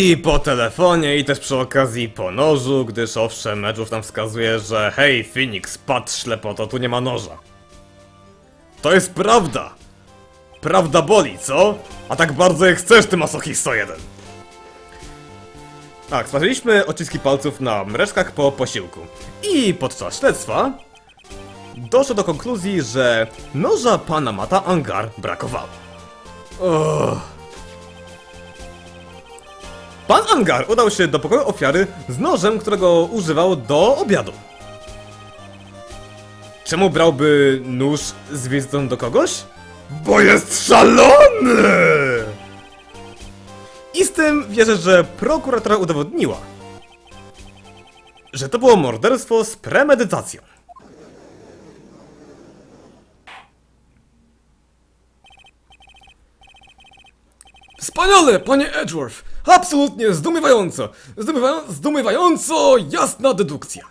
I po telefonie, i też przy okazji po nożu, gdyż owszem, Edge'ów nam wskazuje, że hej, Phoenix, patrz ślepoto, tu nie ma noża. To jest prawda! Prawda boli, co? A tak bardzo jak chcesz, ty masochisto jeden. Tak, sprawdziliśmy odciski palców na mreszkach po posiłku. I podczas śledztwa doszło do konkluzji, że noża pana Mata Angar brakowało. Uff. Pan Angar udał się do pokoju ofiary z nożem, którego używał do obiadu. Czemu brałby nóż z wizytą do kogoś? Bo jest szalony! I z tym wierzę, że prokuratora udowodniła, że to było morderstwo z premedytacją. Wspaniale, panie Edgeworth! Absolutnie zdumiewająco! Zdumiewa zdumiewająco jasna dedukcja!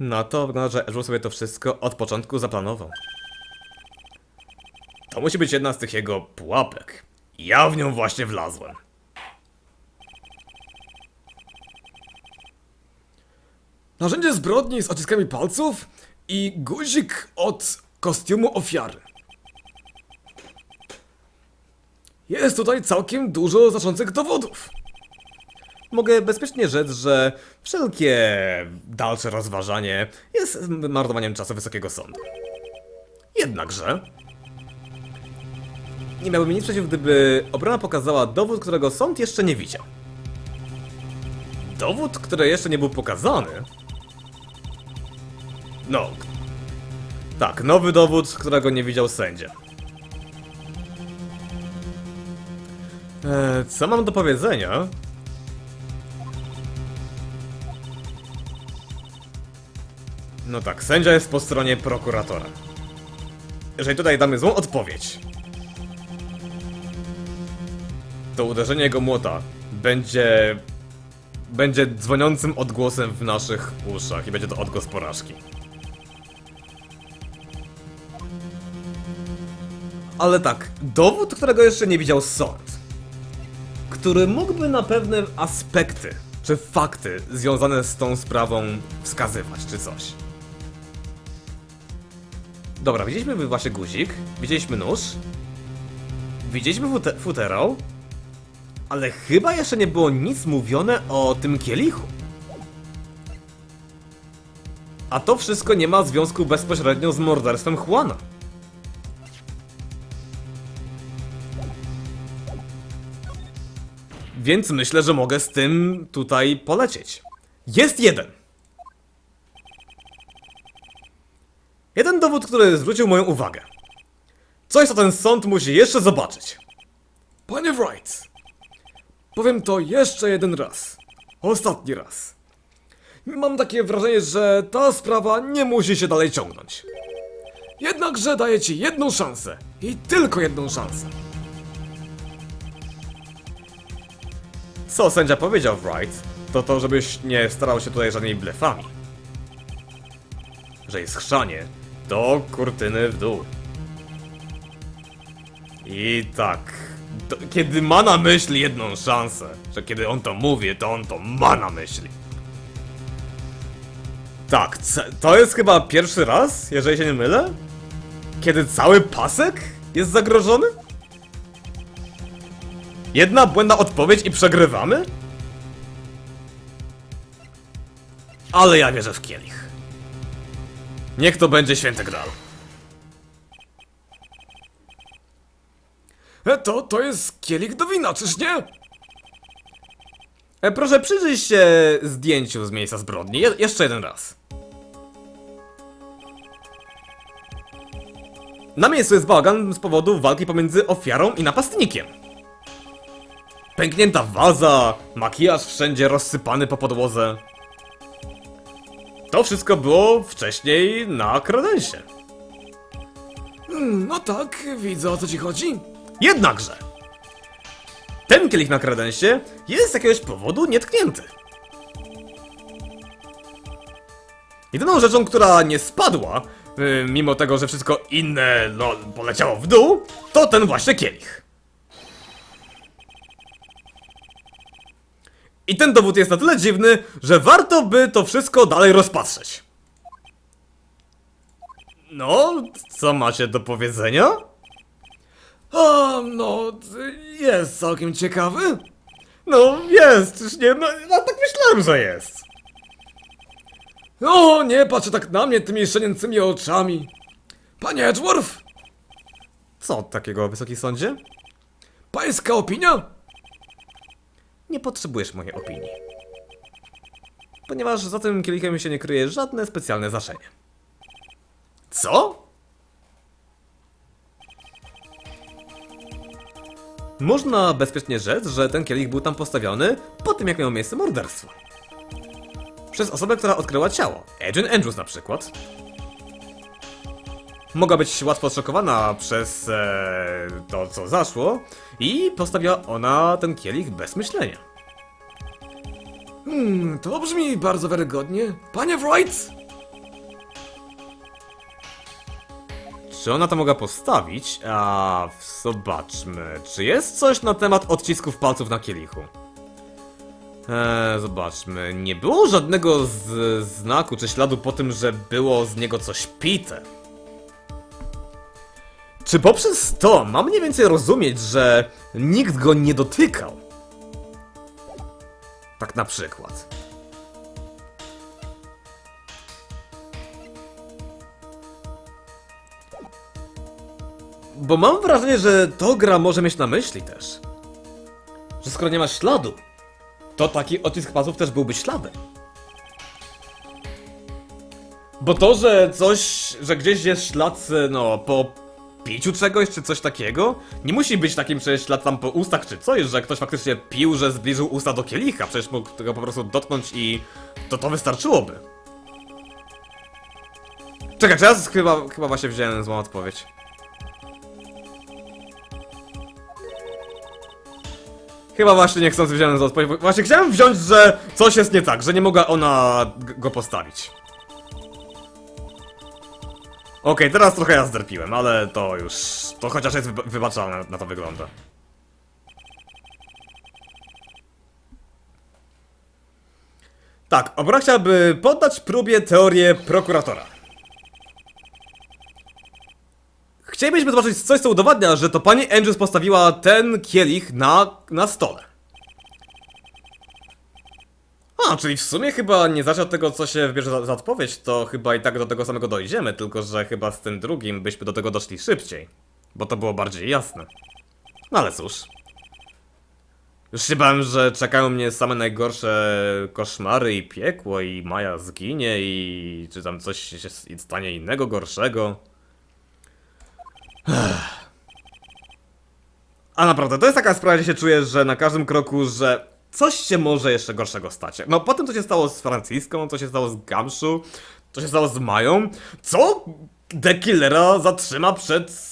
Na to wygląda, że Edgeworth sobie to wszystko od początku zaplanował. To musi być jedna z tych jego pułapek. Ja w nią właśnie wlazłem. Narzędzie zbrodni z odciskami palców i guzik od kostiumu ofiary. Jest tutaj całkiem dużo znaczących dowodów. Mogę bezpiecznie rzec, że wszelkie dalsze rozważanie jest marnowaniem czasu Wysokiego Sądu. Jednakże... Nie miałbym nic przeciw, gdyby obrona pokazała dowód, którego sąd jeszcze nie widział. Dowód, który jeszcze nie był pokazany? No. Tak, nowy dowód, którego nie widział sędzia. Eee, co mam do powiedzenia? No tak, sędzia jest po stronie prokuratora. Jeżeli tutaj damy złą odpowiedź, to uderzenie jego młota będzie. będzie dzwoniącym odgłosem w naszych uszach i będzie to odgłos porażki. Ale tak, dowód, którego jeszcze nie widział sąd, który mógłby na pewne aspekty czy fakty związane z tą sprawą wskazywać, czy coś. Dobra, widzieliśmy właśnie guzik, widzieliśmy nóż, widzieliśmy fute futerał, ale chyba jeszcze nie było nic mówione o tym kielichu. A to wszystko nie ma związku bezpośrednio z morderstwem Juana. Więc myślę, że mogę z tym tutaj polecieć. Jest jeden. Jeden dowód, który zwrócił moją uwagę. Coś, co ten sąd musi jeszcze zobaczyć. Panie Wright, powiem to jeszcze jeden raz. Ostatni raz. Mam takie wrażenie, że ta sprawa nie musi się dalej ciągnąć. Jednakże daję ci jedną szansę. I tylko jedną szansę. Co sędzia powiedział Wright, to to, żebyś nie starał się tutaj żadnymi blefami. Że jest chrzanie, to kurtyny w dół. I tak, to, kiedy ma na myśli jedną szansę, że kiedy on to mówi, to on to ma na myśli. Tak, to jest chyba pierwszy raz, jeżeli się nie mylę, kiedy cały pasek jest zagrożony? Jedna błędna odpowiedź i przegrywamy? Ale ja wierzę w kielich. Niech to będzie święty gral. E, to, to jest kielich do wina, czyż nie? E, proszę przyjrzyj się zdjęciu z miejsca zbrodni. Je jeszcze jeden raz. Na miejscu jest bałagan z powodu walki pomiędzy ofiarą i napastnikiem. Pęknięta waza, makijaż wszędzie rozsypany po podłodze. To wszystko było wcześniej na kredensie. Mm, No tak, widzę o co ci chodzi. Jednakże, ten kielich na kredensie jest z jakiegoś powodu nietknięty. Jedyną rzeczą, która nie spadła, y, mimo tego, że wszystko inne no, poleciało w dół, to ten właśnie kielich. I ten dowód jest na tyle dziwny, że warto by to wszystko dalej rozpatrzeć. No, co macie do powiedzenia? A, no, jest całkiem ciekawy. No, jest, już nie, no, no tak myślałem, że jest. O, nie patrzcie tak na mnie tymi szczenięcymi oczami. Panie Edgeworth, Co takiego, wysoki sądzie? pańska opinia? Nie potrzebujesz mojej opinii. Ponieważ za tym kielichem się nie kryje żadne specjalne znaczenie. Co? Można bezpiecznie rzec, że ten kielich był tam postawiony po tym, jak miało miejsce morderstwo. Przez osobę, która odkryła ciało. Adrian Andrews na przykład. Mogła być łatwo zszokowana przez e, to, co zaszło i postawiła ona ten kielich bez myślenia. Hmm, to brzmi bardzo wiarygodnie. Panie Wright? Czy ona to mogła postawić? A zobaczmy. Czy jest coś na temat odcisków palców na kielichu? Eee, zobaczmy. Nie było żadnego znaku czy śladu po tym, że było z niego coś pite. Czy poprzez to mam mniej więcej rozumieć, że nikt go nie dotykał? Tak na przykład. Bo mam wrażenie, że to gra może mieć na myśli też. Że skoro nie ma śladu, to taki odcisk palców też byłby śladem. Bo to, że coś, że gdzieś jest ślad, no, po piciu czegoś, czy coś takiego, nie musi być takim przecież ślad tam po ustach, czy coś, że ktoś faktycznie pił, że zbliżył usta do kielicha, przecież mógł tego po prostu dotknąć i to to wystarczyłoby. Czekaj, czy ja chyba, chyba właśnie wziąłem złą odpowiedź. Chyba właśnie nie chcąc wziąłem za odpowiedź. Właśnie chciałem wziąć, że coś jest nie tak, że nie mogła ona go postawić. Okej, teraz trochę ja zderpiłem, ale to już. To chociaż jest wyba- wybaczalne, na to wygląda. Tak, Obra chciałby poddać próbie teorię prokuratora. Chcielibyśmy zobaczyć coś, co udowadnia, że to pani Andrews postawiła ten kielich na, na stole. A, czyli w sumie chyba nie zacznę od tego, co się wybierze za, za odpowiedź, to chyba i tak do tego samego dojdziemy, tylko że chyba z tym drugim byśmy do tego doszli szybciej. Bo to było bardziej jasne. No ale cóż. Już się bałem, że czekają mnie same najgorsze koszmary i piekło i Maja zginie i czy tam coś się stanie innego gorszego. A naprawdę, to jest taka sprawa, gdzie się czuję, że na każdym kroku, że coś się może jeszcze gorszego stać. No po tym, co się stało z Franciską, co się stało z Gamszu, co się stało z Mają, co The Killera zatrzyma przed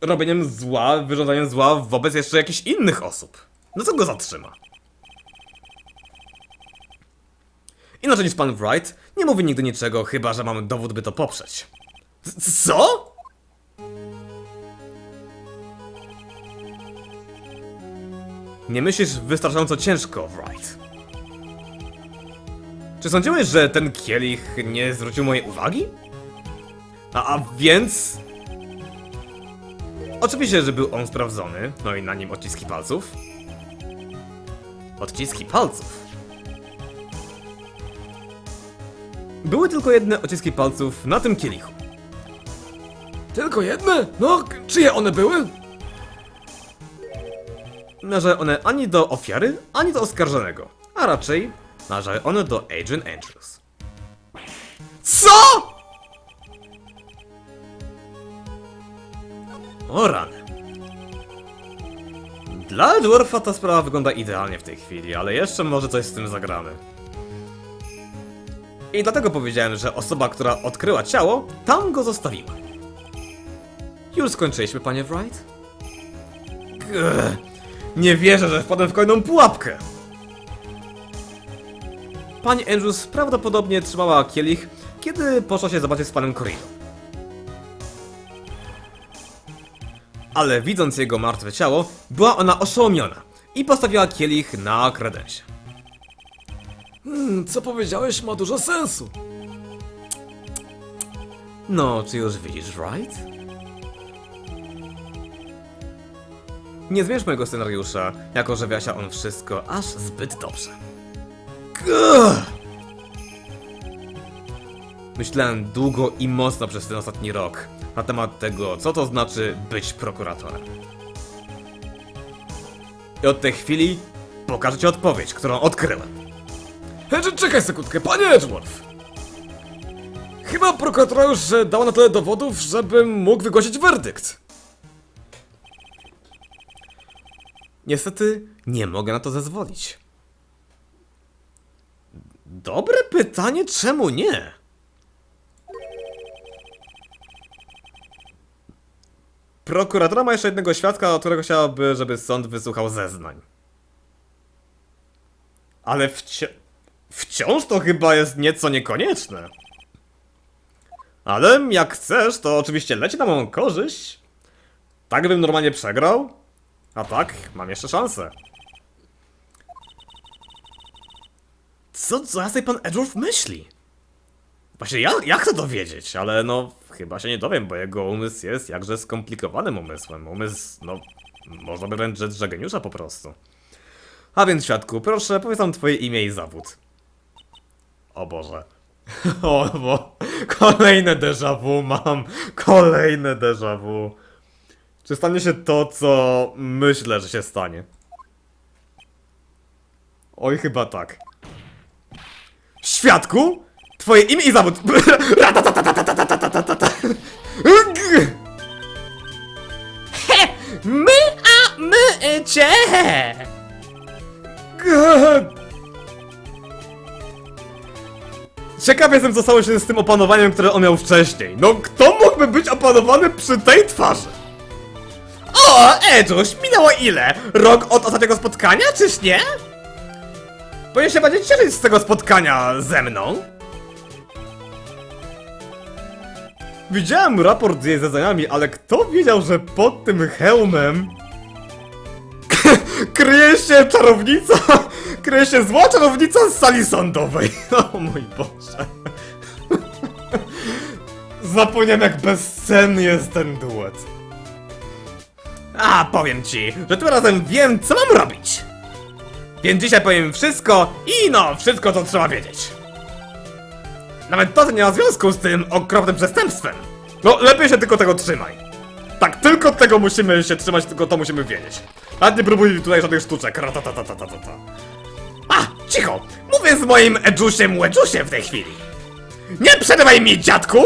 robieniem zła, wyrządzaniem zła wobec jeszcze jakichś innych osób. No co go zatrzyma? Inaczej niż pan Wright, nie mówi nigdy niczego, chyba że mamy dowód, by to poprzeć. C- Co? Nie myślisz wystarczająco ciężko, Wright. Czy sądziłeś, że ten kielich nie zwrócił mojej uwagi? A, a więc... Oczywiście, że był on sprawdzony, no i na nim odciski palców. Odciski palców? Były tylko jedne odciski palców na tym kielichu. Tylko jedne? No, czyje one były? Należały one ani do ofiary, ani do oskarżonego, a raczej należały one do Adrian Andrews. CO?! O rany. Dla Dwarfa ta sprawa wygląda idealnie w tej chwili, ale jeszcze może coś z tym zagramy. I dlatego powiedziałem, że osoba, która odkryła ciało, tam go zostawiła. Już skończyliśmy, panie Wright? Gah. Nie wierzę, że wpadłem w kolejną pułapkę. Pani Andrews prawdopodobnie trzymała kielich, kiedy poszła się zobaczyć z panem Corino. Ale widząc jego martwe ciało, była ona oszołomiona i postawiła kielich na kredensie. Hmm, co powiedziałeś ma dużo sensu. No, czy już widzisz, right? Nie zmierz mojego scenariusza, jako że wyjaśnia on wszystko aż zbyt dobrze. Gah! Myślałem długo i mocno przez ten ostatni rok na temat tego, co to znaczy być prokuratorem. I od tej chwili pokażę ci odpowiedź, którą odkryłem. Hej, czekaj sekundkę, panie Edgeworth! Chyba prokuratura już dała na tyle dowodów, żebym mógł wygłosić werdykt. Niestety nie mogę na to zezwolić. Dobre pytanie, czemu nie? Prokuratura ma jeszcze jednego świadka, od którego chciałaby, żeby sąd wysłuchał zeznań. Ale wci wciąż to chyba jest nieco niekonieczne. Ale jak chcesz, to oczywiście leci na moją korzyść. Tak bym normalnie przegrał, a tak, mam jeszcze szansę. Co, sobie pan Edgeworth myśli? Właśnie ja, ja chcę to wiedzieć, ale no chyba się nie dowiem, bo jego umysł jest jakże skomplikowanym umysłem. Umysł, no, można by wręcz rzec, że geniusza po prostu. A więc świadku, proszę, powiedz nam twoje imię i zawód. O Boże. O, bo kolejne déjà vu mam. Kolejne déjà vu. Czy stanie się to, co myślę, że się stanie? Oj, chyba tak. Świadku? Twoje imię i zawód. He, my, a my cię. Gah! Ciekaw jestem, co stało się z tym opanowaniem, które on miał wcześniej. No, kto mógłby być opanowany przy tej twarzy? O, Edżuś, minęło ile? Rok od ostatniego spotkania, czyż nie? Powinien się bardziej cieszyć z tego spotkania ze mną. Widziałem raport z jej zeznaniami, ale kto wiedział, że pod tym hełmem kryje się czarownica, kryje się zła czarownica z sali sądowej. O mój Boże. Zapomniałem jak bezcenny jest ten duet. A, powiem ci, że tym razem wiem, co mam robić. Więc dzisiaj powiem wszystko i no, wszystko co trzeba wiedzieć. Nawet to, co nie ma związku z tym okropnym przestępstwem. No, lepiej się tylko tego trzymaj. Tak, tylko tego musimy się trzymać, tylko to musimy wiedzieć. Nawet nie próbuj tutaj żadnych sztuczek. Ratatatatata. A, cicho! Mówię z moim Edżusiem Łedzusiem w tej chwili. Nie przerywaj mi, dziadku!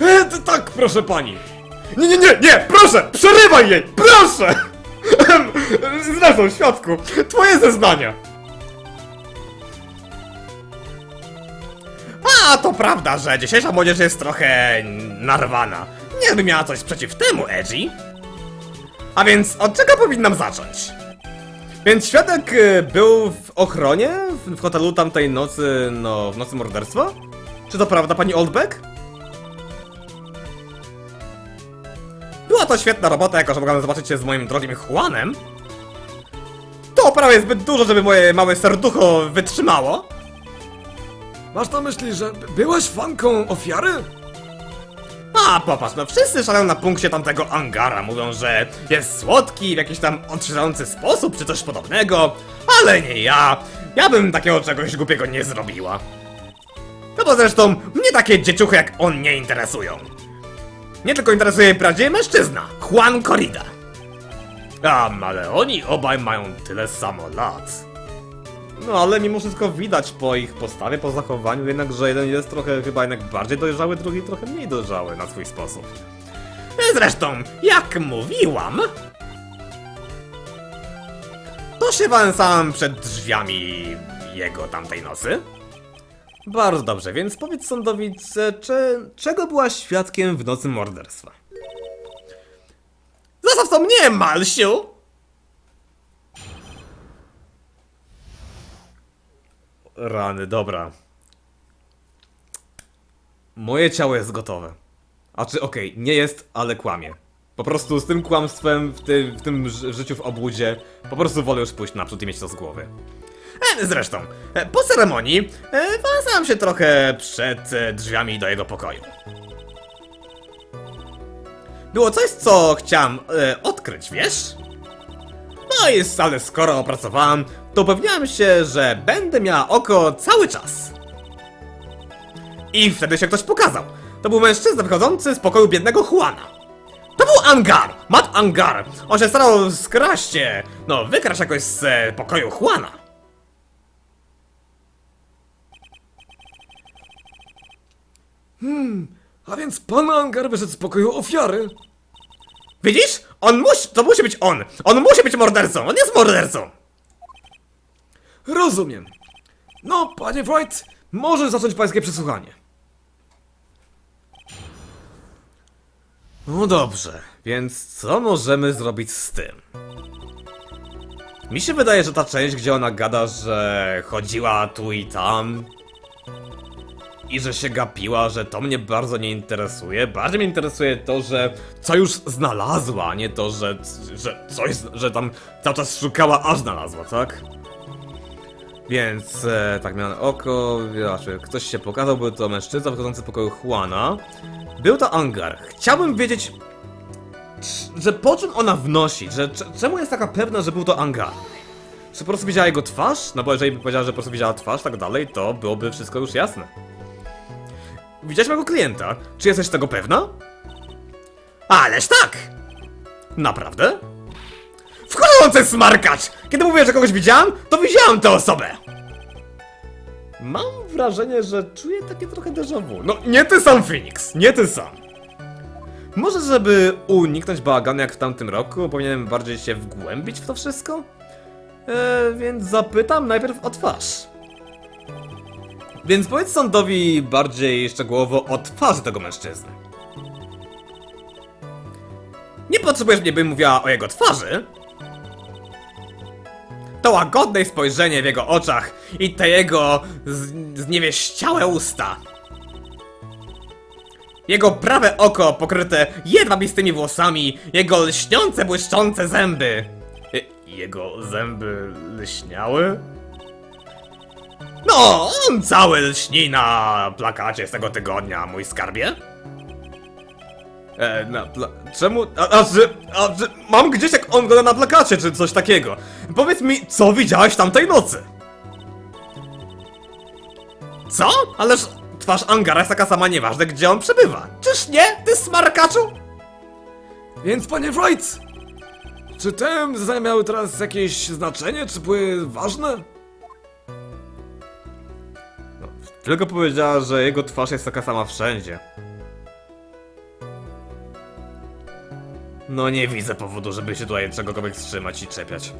E, tak, proszę pani. Nie, nie, nie, nie, proszę, przerywaj jej, proszę! Zresztą, świadku, twoje zeznania. A, to prawda, że dzisiejsza młodzież jest trochę narwana. Nie by miała coś przeciw temu, Edgy. A więc od czego powinnam zacząć? Więc świadek y, był w ochronie w, w hotelu tamtej nocy, no, w nocy morderstwa? Czy to prawda, pani Oldbeck? Była to świetna robota, jako że mogłem zobaczyć się z moim drogim Juanem. To prawie zbyt dużo, żeby moje małe serducho wytrzymało. Masz na myśli, że byłaś fanką ofiary? A popatrz, no wszyscy szaleją na punkcie tamtego Angara, mówią, że jest słodki w jakiś tam odstrzelający sposób, czy coś podobnego, ale nie ja. Ja bym takiego czegoś głupiego nie zrobiła. No bo zresztą mnie takie dzieciuchy jak on nie interesują. Nie tylko interesuje prawdziwy mężczyzna, Juan Corrida. A, ale oni obaj mają tyle samo lat. No ale mimo wszystko widać po ich postawie, po zachowaniu jednak, że jeden jest trochę chyba jednak bardziej dojrzały, drugi trochę mniej dojrzały na swój sposób. Zresztą, jak mówiłam... To się sam przed drzwiami jego tamtej nosy. Bardzo dobrze, więc powiedz sądowi, czy, czego była świadkiem w nocy morderstwa? Zostaw to mnie, Malsiu! Rany, dobra. Moje ciało jest gotowe. A czy okej, nie jest, ale kłamie. Po prostu z tym kłamstwem w, ty, w tym ży- życiu w obłudzie, po prostu wolę już pójść naprzód i mieć to z głowy. E, zresztą, e, po ceremonii e, się trochę przed e, drzwiami do jego pokoju. Było coś, co chciałem odkryć, wiesz? No i ale skoro opracowałem, to upewniałem się, że będę miała oko cały czas. I wtedy się ktoś pokazał. To był mężczyzna wychodzący z pokoju biednego Juana. To był Angar! Matt Angar! On się starał skraść, no wykraść jakoś z pokoju Juana. A więc pan Angar wyszedł z pokoju ofiary? Widzisz? On musi, to musi być on! On musi być mordercą! On jest mordercą! Rozumiem. No, panie Wright, może zacząć pańskie przesłuchanie. No dobrze, więc co możemy zrobić z tym? Mi się wydaje, że ta część, gdzie ona gada, że chodziła tu i tam i że się gapiła, że to mnie bardzo nie interesuje. Bardziej mnie interesuje to, że co już znalazła, a nie to, że, że coś, że tam cały czas szukała, aż znalazła, tak? Więc e, tak miałem oko, znaczy, ktoś się pokazał, był to mężczyzna wychodzący z pokoju Juana. Był to Angar. Chciałbym wiedzieć, że po czym ona wnosi, że czemu jest taka pewna, że był to Angar? Czy po prostu widziała jego twarz? No bo jeżeli by powiedziała, że po prostu widziała twarz, tak dalej, to byłoby wszystko już jasne. Widziałeś mojego klienta. Czy jesteś tego pewna? Ależ tak! Naprawdę? Wchodzący smarkacz! Kiedy mówię, że kogoś widziałam, to widziałam tę osobę! Mam wrażenie, że czuję takie trochę déjà vu. No, nie ty sam, Phoenix, nie ty sam. Może, żeby uniknąć bałaganu jak w tamtym roku, powinienem bardziej się wgłębić w to wszystko? Eee, więc zapytam najpierw o twarz. Więc powiedz sądowi bardziej szczegółowo o twarzy tego mężczyzny. Nie potrzebujesz mnie, bym mówiła o jego twarzy. To łagodne spojrzenie w jego oczach i te jego zniewieściałe usta. Jego prawe oko pokryte jedwabistymi włosami, jego lśniące, błyszczące zęby. Y, Jego zęby lśniały? No, on cały lśni na plakacie z tego tygodnia, mój skarbie. E, na pla... Czemu? A, a, czy, a czy mam gdzieś jak on go na plakacie, czy coś takiego? Powiedz mi, co widziałeś tamtej nocy? Co? Ależ twarz Angara jest taka sama nieważna, gdzie on przebywa. Czyż nie, ty smarkaczu? Więc, panie Wright, czy te zeznania miały teraz jakieś znaczenie, czy były ważne? Tylko powiedziała, że jego twarz jest taka sama wszędzie. No nie widzę powodu, żeby się tutaj czegokolwiek wstrzymać i czepiać.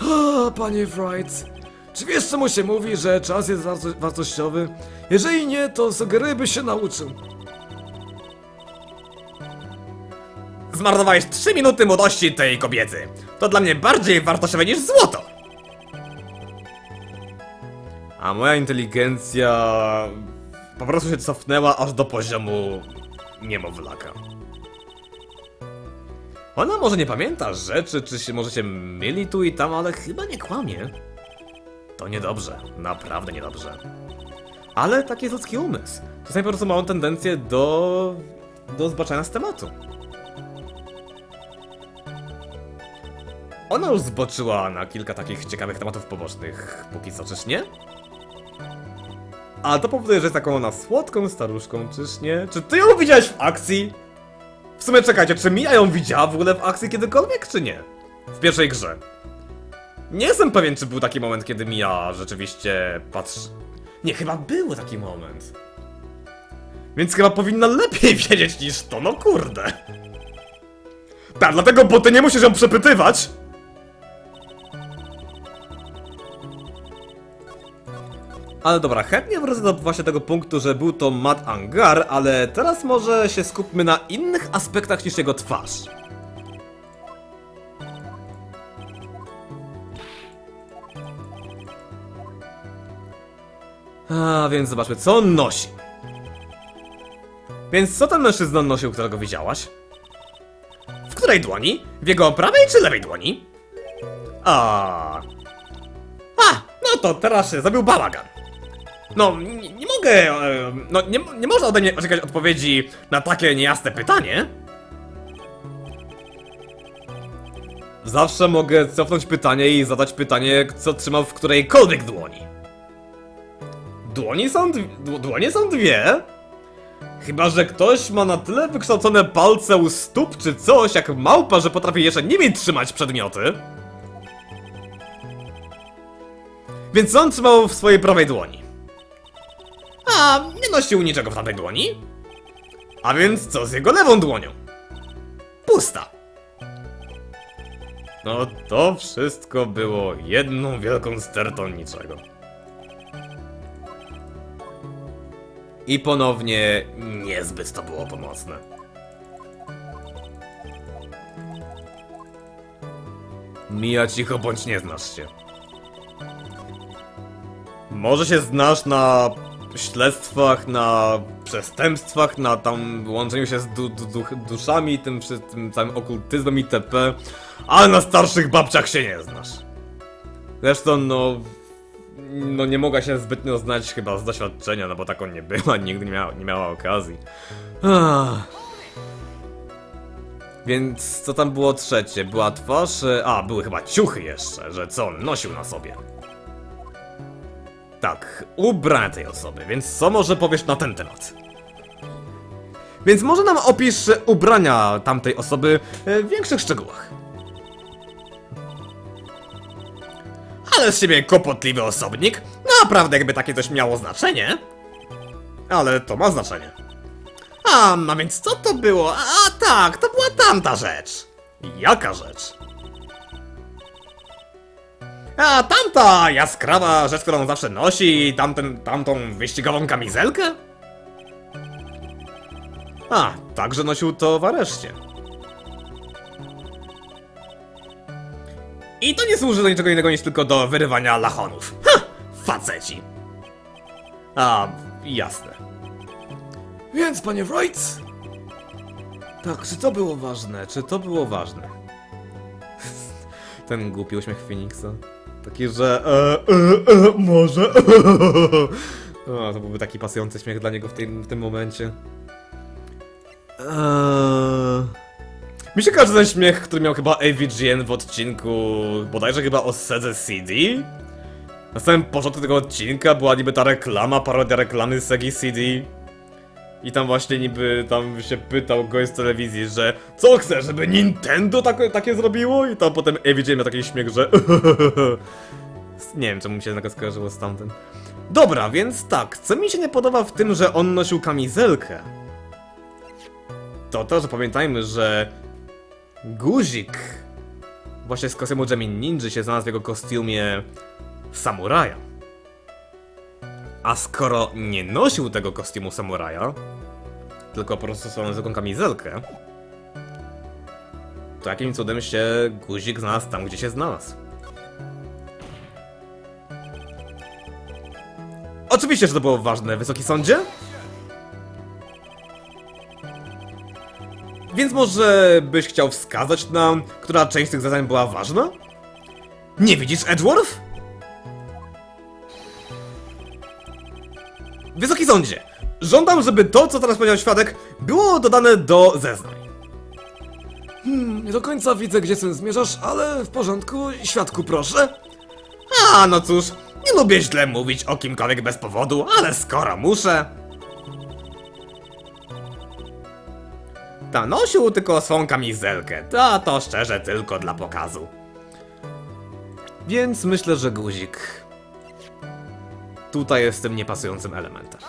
A, panie Wright, czy wiesz czemu się mówi, że czas jest warto wartościowy? Jeżeli nie, to sugeruję, byś się nauczył. Zmarnowałeś 3 minuty młodości tej kobiety. To dla mnie bardziej wartościowe niż złoto. A moja inteligencja po prostu się cofnęła aż do poziomu niemowlaka. Ona może nie pamięta rzeczy, czy się może się myli tu i tam, ale chyba nie kłamie. To niedobrze, naprawdę niedobrze. Ale taki jest ludzki umysł. Czasami po prostu ma on tendencję do... do zbaczenia z tematu. Ona już zboczyła na kilka takich ciekawych tematów pobocznych, póki co, czyż nie? A to powoduje, że jest taką ona słodką staruszką, czyż nie? Czy ty ją widziałeś w akcji? W sumie czekajcie, czy Mia ją widziała w ogóle w akcji kiedykolwiek, czy nie? W pierwszej grze. Nie jestem pewien, czy był taki moment, kiedy Mia rzeczywiście patrzy... Nie, chyba był taki moment. Więc chyba powinna lepiej wiedzieć niż to, no kurde. Tak, dlatego, bo ty nie musisz ją przepytywać. Ale dobra, chętnie wrócę do właśnie tego punktu, że był to Matt Angar, ale teraz może się skupmy na innych aspektach niż jego twarz. A więc zobaczmy, co on nosi. Więc co ten mężczyzna nosił, którego widziałaś? W której dłoni? W jego prawej czy lewej dłoni? A. No to teraz się zrobił bałagan. No, nie, nie mogę. e, No, nie, nie można ode mnie oczekiwać odpowiedzi na takie niejasne pytanie. Zawsze mogę cofnąć pytanie i zadać pytanie, co trzymał w którejkolwiek dłoni. Dłoni są, dw- dł- dłonie są dwie? Chyba, że ktoś ma na tyle wykształcone palce u stóp czy coś, jak małpa, że potrafi jeszcze nimi trzymać przedmioty. Więc on trzymał w swojej prawej dłoni. Nie nosił niczego w tamtej dłoni. A więc co z jego lewą dłonią? Pusta. No to wszystko było jedną wielką stertą niczego. I ponownie niezbyt to było pomocne. Mija cicho bądź nie znasz się. Może się znasz na śledztwach, na przestępstwach, na tam łączeniu się z du du duszami, tym, tym całym okultyzmem itp. Ale na starszych babciach się nie znasz. Zresztą, no. No nie mogła się zbytnio znać chyba z doświadczenia, no bo taką nie była, nigdy nie miała, nie miała okazji. Ach. Więc co tam było trzecie? Była twarz? e, A, były chyba ciuchy jeszcze, że co on nosił na sobie. Tak, ubrania tej osoby, więc co może powiesz na ten temat? Więc może nam opisz ubrania tamtej osoby w większych szczegółach. Ale z siebie kłopotliwy osobnik. Naprawdę jakby takie coś miało znaczenie. Ale to ma znaczenie. A, a więc co to było? A tak, to była tamta rzecz. Jaka rzecz? A tamta jaskrawa rzecz, którą zawsze nosi, tamten, tamtą wyścigową kamizelkę? A, także nosił to w areszcie. I to nie służy do niczego innego niż tylko do wyrywania lachonów. Ha! Faceci. A, jasne. Więc, panie Wright, Tak, czy to było ważne? Czy to było ważne? Ten głupi uśmiech Phoenixa. Taki, że e, e, e, może. O, to byłby taki pasujący śmiech dla niego w tym, w tym momencie. Eee... Mi się kojarzy ten śmiech, który miał chyba AVGN w odcinku, bodajże chyba o Sedze CD. Na samym początku tego odcinka była niby ta reklama, parodia reklamy Segi CD. I tam właśnie niby tam się pytał gość z telewizji, że co chce, żeby Nintendo takie, takie zrobiło? I tam potem AVGN miał taki śmiech, że Nie wiem, czemu mi się jednak skojarzyło z tamtym. Dobra, więc tak, co mi się nie podoba w tym, że on nosił kamizelkę? To to, że pamiętajmy, że guzik właśnie z kostiumu Jamin Ninja się znalazł w jego kostiumie samuraja. A skoro nie nosił tego kostiumu samuraja, tylko po prostu swoją zwykłą kamizelkę, to jakim cudem się guzik znalazł tam, gdzie się znalazł? Oczywiście, że to było ważne, Wysoki Sądzie. Więc może byś chciał wskazać nam, która część tych zadań była ważna? Nie widzisz, Edgeworth? Wysoki Sądzie, żądam, żeby to, co teraz powiedział świadek, było dodane do zeznań. hmm, nie do końca widzę, gdzie sen zmierzasz, ale w porządku, świadku proszę. A, no cóż, nie lubię źle mówić o kimkolwiek bez powodu, ale skoro muszę... Ta nosił tylko swą kamizelkę, ta to szczerze tylko dla pokazu. Więc myślę, że guzik... Tutaj jest tym niepasującym elementem.